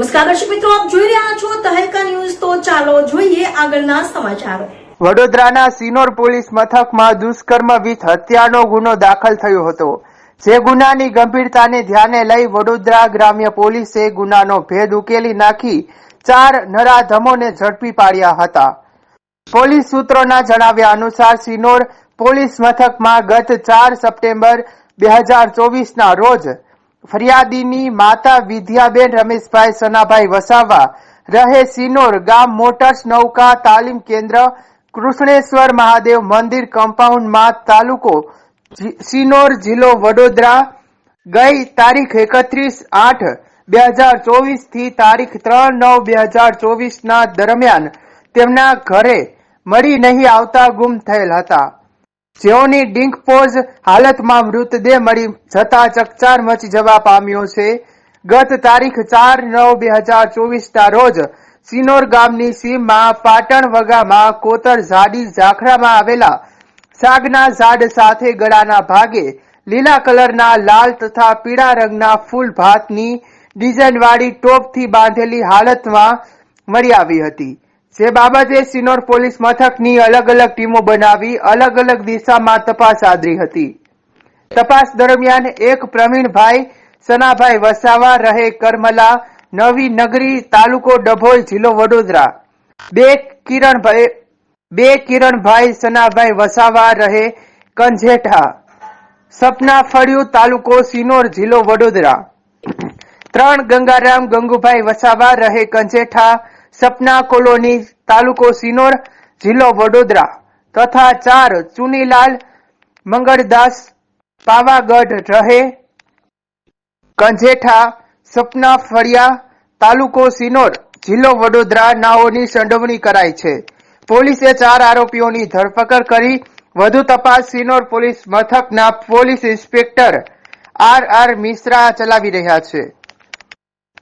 નમસ્કાર દર્શક મિત્રો, આપ જોઈ રહ્યા છો તહેલકા ન્યૂઝ. તો ચાલો જોઈએ આગળના સમાચારો. વડોદરાના સિનોર પોલીસ મથકમાં દુષ્કર્મ વિથ હત્યાનો ગુનો દાખલ થયો હતો. જે ગુનાની ગંભીરતાને ધ્યાને લઈ વડોદરા ગ્રામ્ય પોલીસે ગુનાનો ભેદ ઉકેલી નાખી ચાર નરાધમોને ઝડપી પાડ્યા હતા. પોલીસ સૂત્રોના જણાવ્યા અનુસાર સિનોર પોલીસ મથકમાં ગત ચાર સપ્ટેમ્બર બે હજાર ચોવીસના રોજ ફરિયાદીની માતા વિદ્યાબેન રમેશભાઈ સનાભાઈ વસાવા રહે સિનોર ગામ મોટર્સ નૌકા તાલીમ કેન્દ્ર કૃષ્ણેશ્વર મહાદેવ મંદિર કમ્પાઉન્ડમાં તાલુકો સિનોર જિલ્લો વડોદરા. ગઈ તારીખ એકત્રીસ આઠ બે હજાર ચોવીસથી તારીખ ત્રણ નવ બે હજાર ચોવીસના દરમિયાન તેમના ઘરે મળી નહીં આવતા ગુમ થયેલ હતા. જેઓની ડિંકપોઝ હાલતમાં મૃતદેહ મળી જતા ચકચાર મચી જવા પામ્યો છે. ગત તારીખ ચાર નવ બે હજાર ચોવીસના રોજ સિનોર ગામની સીમમાં પાટણ વગામાં કોતર ઝાડી ઝાખરામાં આવેલા સાગના ઝાડ સાથે ગળાના ભાગે લીલા કલરના લાલ તથા પીળા રંગના ફૂલ ભાતની ડિઝાઇનવાળી ટોપથી બાંધેલી હાલતમાં મળી આવી હતી. જે બાબતે સિનોર પોલીસ મથકની અલગ અલગ ટીમો બનાવી અલગ અલગ દિશામાં તપાસ આદરી હતી. તપાસ દરમિયાન એક પ્રવીણભાઈ, સનાભાઈ વસાવા, રહે કરમલા, નવી નગરી, તાલુકો ડભોઈ, જિલ્લો વડોદરા. બે કિરણભાઈ બે કિરણભાઈ, સનાભાઈ વસાવા, રહે કંજેઠા. સપના ફળિયું તાલુકો સિનોર, જિલ્લો વડોદરા. ત્રણ ગંગારામ ગંગુભાઈ વસાવા, રહે કંજેઠા. સપના કોલોની, તાલુકો સિનોર, જિલ્લો વડોદરા તથા ચાર ચુનીલાલ મંગળદાસ પાવાગઢ રહે. કંજેઠા, સપના ફળિયા, તાલુકો સિનોર, જિલ્લો વડોદરા નાઓની સંડોવણી કરાઈ છે. પોલીસે ચાર આરોપીઓની ધરપકડ કરી. વધુ તપાસ સિનોર પોલીસ મથકના police inspector R R Mishra ચલાવી રહ્યા છે.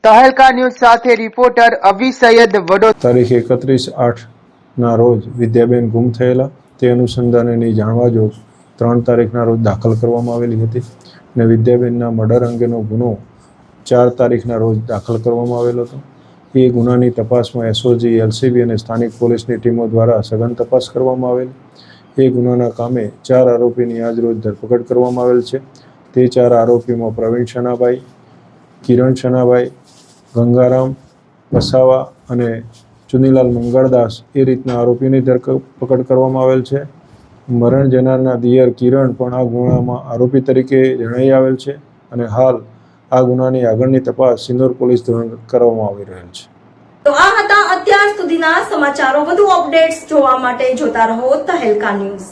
તહેલકા ન્યૂઝ સાથે રિપોર્ટર અવી સૈયદ વડો તારીખ એકત્રીસ આઠના રોજ વિદ્યાબેન ગુમ થયેલા. તે અનુસંધાનેની જાણવા જોગ ત્રણ તારીખના રોજ દાખલ કરવામાં આવેલી હતી અને વિદ્યાબેનના મર્ડર અંગેનો ગુનો ચાર તારીખના રોજ દાખલ કરવામાં આવેલો હતો. એ ગુનાની તપાસમાં એસઓજી, એલસીબી અને સ્થાનિક પોલીસની ટીમો દ્વારા સઘન તપાસ કરવામાં આવેલ. એ ગુનાના કામે ચાર આરોપીની આજ રોજ ધરપકડ કરવામાં આવેલ છે. તે ચાર આરોપીમાં પ્રવીણ શનાભાઈ કિરણ શનાભાઈ ગંગારામ, વસાવા અને ચુનીલાલ મંગળદાસ એ રીતના આરોપીની ધરપકડ કરવામાં આવેલ છે. મરણ જનારના દિયર કિરણ પણ આ ગુનામાં આરોપી તરીકે જણાઈ આવેલ છે અને હાલ આ ગુનાની આગળની તપાસ સિંદોર પોલીસ દ્વારા કરવામાં આવી રહેલ છે. તો આ હતા અત્યાર સુધીના સમાચારો. વધુ અપડેટ્સ જોવા માટે જોતા રહો તહેલકા ન્યૂઝ.